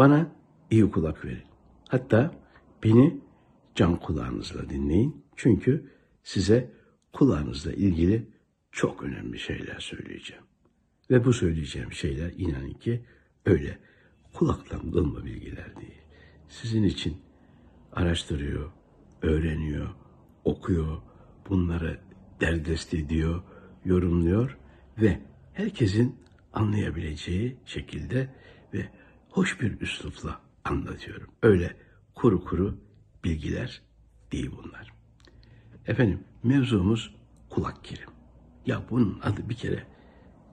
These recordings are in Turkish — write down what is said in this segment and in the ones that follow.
Bana iyi kulak verin. Hatta beni can kulağınızla dinleyin. Çünkü size kulağınızla ilgili çok önemli şeyler söyleyeceğim. Ve bu söyleyeceğim şeyler inanın ki öyle kulaktan dolma bilgiler değil. Sizin için araştırıyor, öğreniyor, okuyor, bunları derdest ediyor, yorumluyor ve herkesin anlayabileceği şekilde ve hoş bir üslupla anlatıyorum. Öyle kuru kuru bilgiler değil bunlar. Efendim mevzumuz kulak kirim. Ya bunun adı bir kere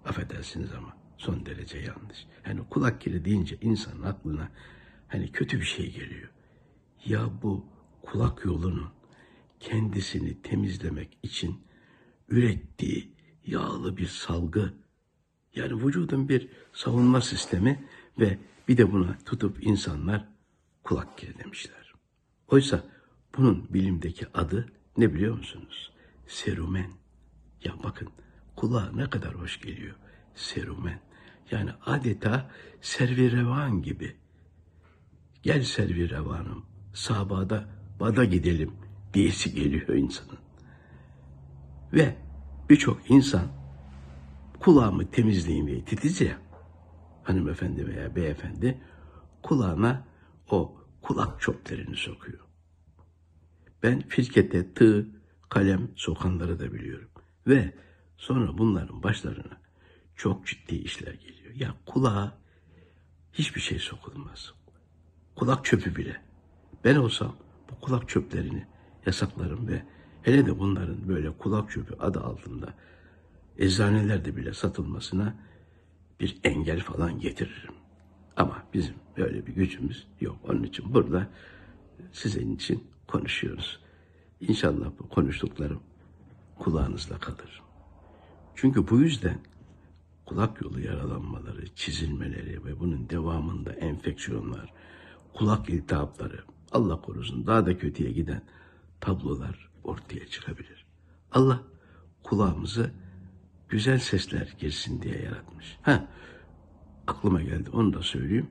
affedersiniz ama son derece yanlış. Yani kulak kiri deyince insanın aklına hani kötü bir şey geliyor. Ya bu kulak yolunun kendisini temizlemek için ürettiği yağlı bir salgı yani vücudun bir savunma sistemi ve bir de buna tutup insanlar kulak demişler. Oysa bunun bilimdeki adı ne biliyor musunuz? Serumen. Ya bakın kulağa ne kadar hoş geliyor. Serumen. Yani adeta servirevan gibi. Gel servirevanım, sabada bada gidelim diyesi geliyor insanın. Ve birçok insan kulağımı temizleyin diye titiz ya, hanımefendi veya beyefendi kulağına o kulak çöplerini sokuyor. Ben firkete tığ, kalem sokanları da biliyorum. Ve sonra bunların başlarına çok ciddi işler geliyor. Ya kulağa hiçbir şey sokulmaz. Kulak çöpü bile. Ben olsam bu kulak çöplerini yasaklarım ve hele de bunların böyle kulak çöpü adı altında eczanelerde bile satılmasına bir engel falan getiririm. Ama bizim böyle bir gücümüz yok. Onun için burada sizin için konuşuyoruz. İnşallah bu konuştuklarım kulağınızda kalır. Çünkü bu yüzden kulak yolu yaralanmaları, çizilmeleri ve bunun devamında enfeksiyonlar, kulak iltihapları, Allah korusun daha da kötüye giden tablolar ortaya çıkabilir. Allah kulağımızı güzel sesler girsin diye yaratmış. Ha, aklıma geldi onu da söyleyeyim.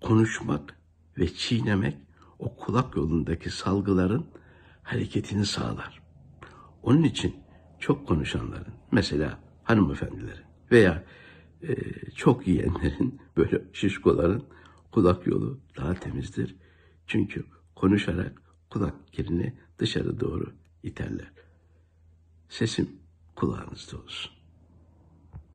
Konuşmak ve çiğnemek o kulak yolundaki salgıların hareketini sağlar. Onun için çok konuşanların, mesela hanımefendilerin veya e, çok yiyenlerin, böyle şişkoların kulak yolu daha temizdir. Çünkü konuşarak kulak kirini dışarı doğru iterler. Sesim kulağınızda olsun.